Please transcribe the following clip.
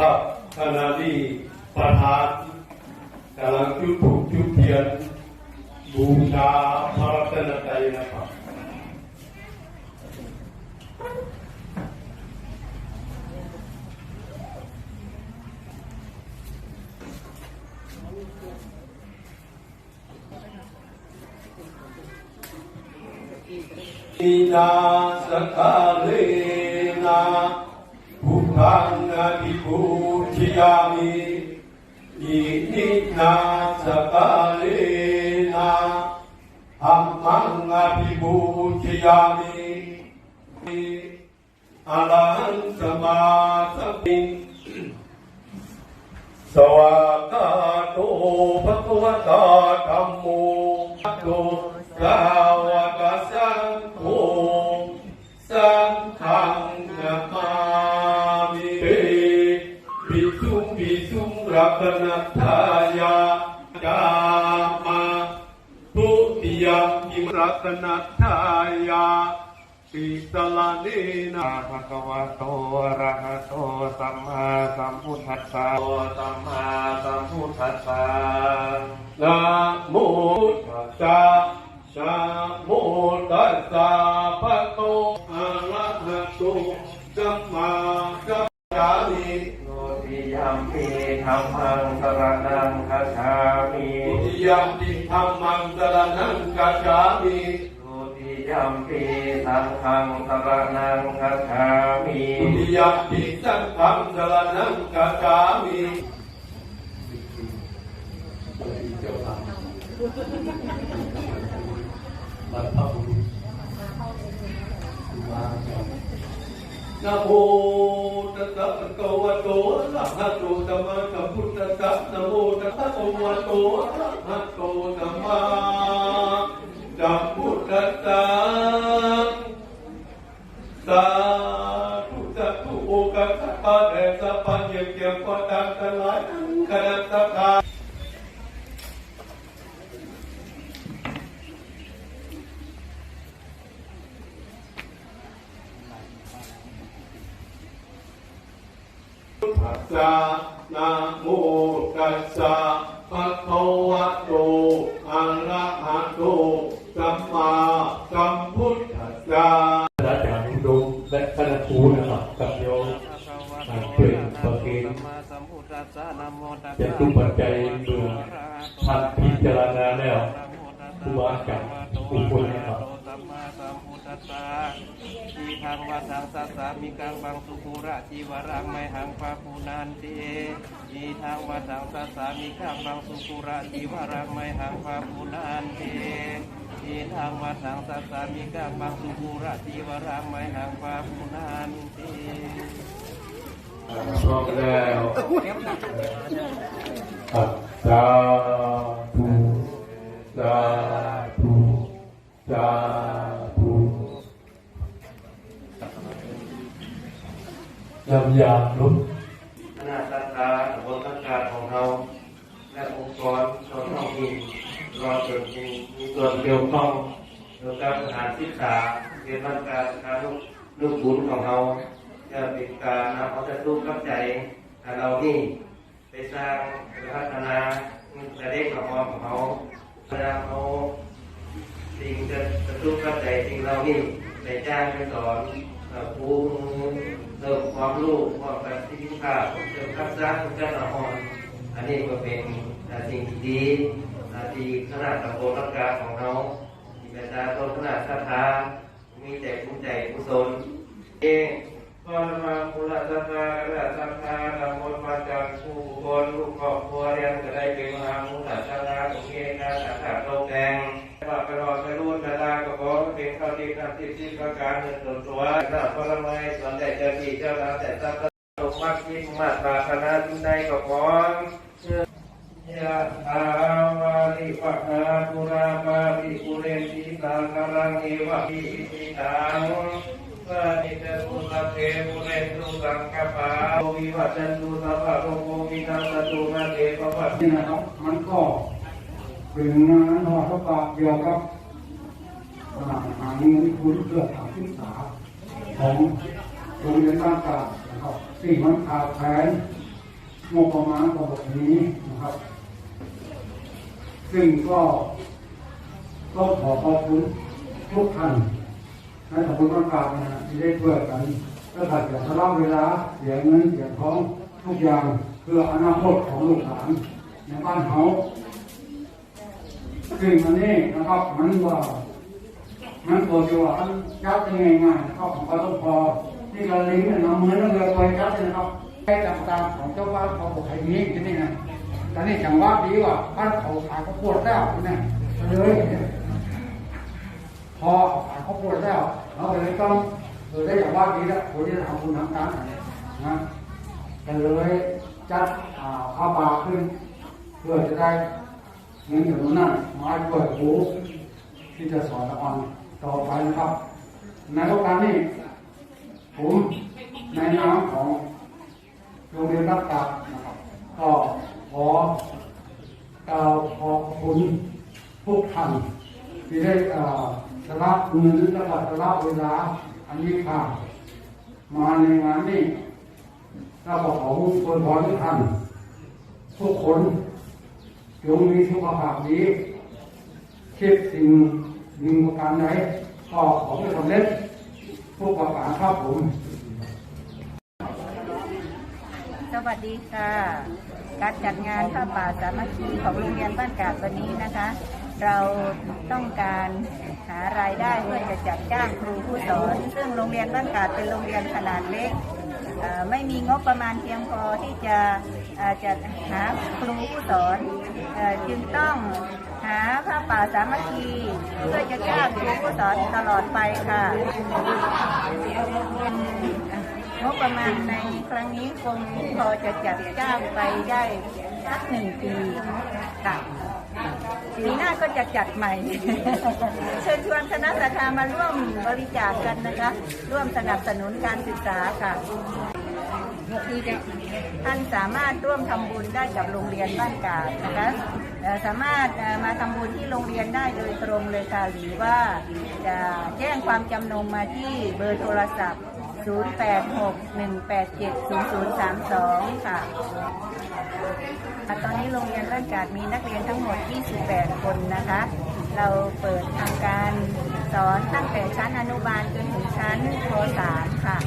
ครับขณะที่ประธานกำลังจุดธูปจุดเทียนบูชาพระรัตนตรัยนะครับนินาสกาเลนะพุท ธังอภิปูชยามิอินินาสกาเลนะธัมมังอภิปูชยามิอะระหังสมาสัมพุทธสวากาโตภะคะวะตาธัมโมโตสาวกสังฆ นัตายาปิสลานีนาภะคะวะโตอะระหะโตสัมมาสัมพุทธัสสะโตสัมมาสัมพุทธัสสะนะโมตัสสะนะโมตัสสะ ยัมปีสังฆังสรณังคัจฉามิทุติยมปิสังฆังสรณังกัจฉามิบรรพบุรุษนะโมตัสสะภะคะวะโตอะระหะโตสัมมาสัมพุทธัสสะนะโมตัสสะภะคะวะโตอะระหะโตสัมมาสัมพุทธัสสะ กียงปะตังทั้งหลายคณะสักการตัสะนะโมตัสสะภะคะวะโตอะระหะโตสัมมาสัมพุทธัสสะอาจารย์อุดมและคณะครูนะครับกับโยมภะคะวะโตอะระหะโตสัมมาสัมพุทธัสสะน จะทุกปัจจัยเมื่อท่านพิจารณาแล้วครูบาอาจารย์ทุกคนนะครับสัมมาสัมพุทธัสสะทีทางวาสังสัสสามิกังบังสุภูระจีวรังไมหังปะปูนันติทีทางวาสังสัสสามิกังบังสุภูระจีวรังไมหังปะปูนันติทีทางวาสังสัสสามิกังบังสุภูระจีวรังไมหังปะปูนันติ พร้อมแล้วอัสสาธุสาธุสาธุยำยาลุกคณะสัตตาขบวนการของเรา และองค์กรส่วนท้องถิ่นรอจนมีมีส่วนเกี่ยวข้องเกี่ยกับสถานศึกษาเกี่ยวกับการการลูกลูกบุญของเรา จะเป็นการนำเอาแต่ตู้กับใจเรานี่ไปสร้างพัฒนาประเด็นของเราของเราพยายามเอาสิ่งจะจะตู้กับใจสิ่งเรานี่ไปจ้างไปสอนครูเติมความรู้ความประสิทธิภาพเติมทักษะทุกด้านละอ่อนอันนี้ก็เป็นสิ่งที่ดีอ่าที่คณะตำบลรักกาของเราที่ประชาชนคณะศรัทธามีใจภูมิใจกุศลเอง พรมาภูระศรัทธาและศรัทธาตำบลมาจากผู้บุคคลลูกครอบครัวเรียนจะได้เป็นมหาภูระศรัทธาของเองการศรัทธาโลกแดงว่าไปรอไปรุ่นเวลาก็ขอเป็นข้าวดีน้ำทิพย์ที่ประการหนึ่งส่วนตัวหน้าพลไม้ส่วนใหญ่เจ้าที่เจ้านาแต่ทรัพย์ตกมักยิ่มาตราธนาจุนใดก็ขอเชื่อยะถาวาริวะหาปุราปาริปุเรนติสากรังเอวะหิอิติตัง สานิจตุสัพเพปุเรนตุสังกปาโอวิวัจันตุสัพพะโลกโควินัสตุมาเตปะปะนี่นะครับมันก็เป็นงานหอทศเกี่ยวกับอ่าหาเงินทุนเพื่อการศึกษาของโรงเรียนต่างๆนะครับที่มันขาดแคลนงบประมาณของบทนี้นะครับ ซึ่งก็ต้องขอขอบคุณทุกท่าน ในสมุนประกาศนะฮะที่ได้ช่วยกันและขัดจากทะเลาะเวลาเสียเงินเสียท้องทุกอย่างเพื่ออนาคตของลูกหลานในบ้านเขาซึ่งอันนี้นะครับมันว่ามันตัวที่ว่าอันจับยังไงง่ายนะครับของปตพที่เราลิงเนี่ยนำมือนั่งเรือไปจับเลยนะครับให้ต่างๆของเจ้าบ้านเขาบอกให้นี้ที่นี่นะแต่นี่จังหวะดีว่าบ้านเขาขายข้าวโพดแล้วนี่เลยพอขายข้าวโพดแล้ว เราก็เลยต้องเออได้อย่างว่าดีแล้วคนที่ทำบุญทำการนะก็เลยจัดอาข้าวปลาขึ้น เพื่อจะได้เงินจำนวนนั้นมาให้เปิดหูที่จะสอนละครต่อไปนะครับ ในโอกาสนี้ผมในนามของโรงเรียนรักษานะครับก็ขอกล่าวขอบคุณทุกท่าน ที่ได้เอ่อสละเงินและก็สละเวลา อันนี้ค่ะมาในงานนี้แล้วก็ขอคุณคนพรทุกท่านทุกคนจงมีสุขภาพดีคิดสิ่งมีประการใดก็ขอให้สำเร็จทุกประการครับผม สวัสดีค่ะ การจัดงานผ้าป่าสามัคคีของโรงเรียนบ้านกาดวันนี้นะคะ เราต้องการหารายได้เพื่อจะจัดจ้างครูผู้สอน ซึ่งโรงเรียนบ้านกาดเป็นโรงเรียนขนาดเล็กไม่มีงบประมาณเพียงพอที่จะจัดหาครูผู้สอนจึงต้องหาผ้าป่าสามัคคีเพื่อจะจ้างครูผู้สอนตลอดไปค่ะงบประมาณในครั้งนี้คงพอจะจัดจ้างไปได้สักหนึ่งปีค่ะ ปีหน้าก็จะจัดใหม่ เชิญชวนคณะสัตยามาร่วมบริจาคกันนะคะ ร่วมสนับสนุนการศึกษาค่ะท่านสามารถร่วมทำบุญได้กับโรงเรียนบ้านกาดนะคะสามารถมาทำบุญที่โรงเรียนได้โดยตรงเลยค่ะหรือว่าจะแจ้งความจำนงมาที่เบอร์โทรศัพท์ 0861870032 ค่ะ ตอนนี้โรงเรียนบ้านกาดมีนักเรียนทั้งหมด 28 คนนะคะ เราเปิดทำการสอนตั้งแต่ชั้นอนุบาลจนถึงชั้นป .3 ค่ะ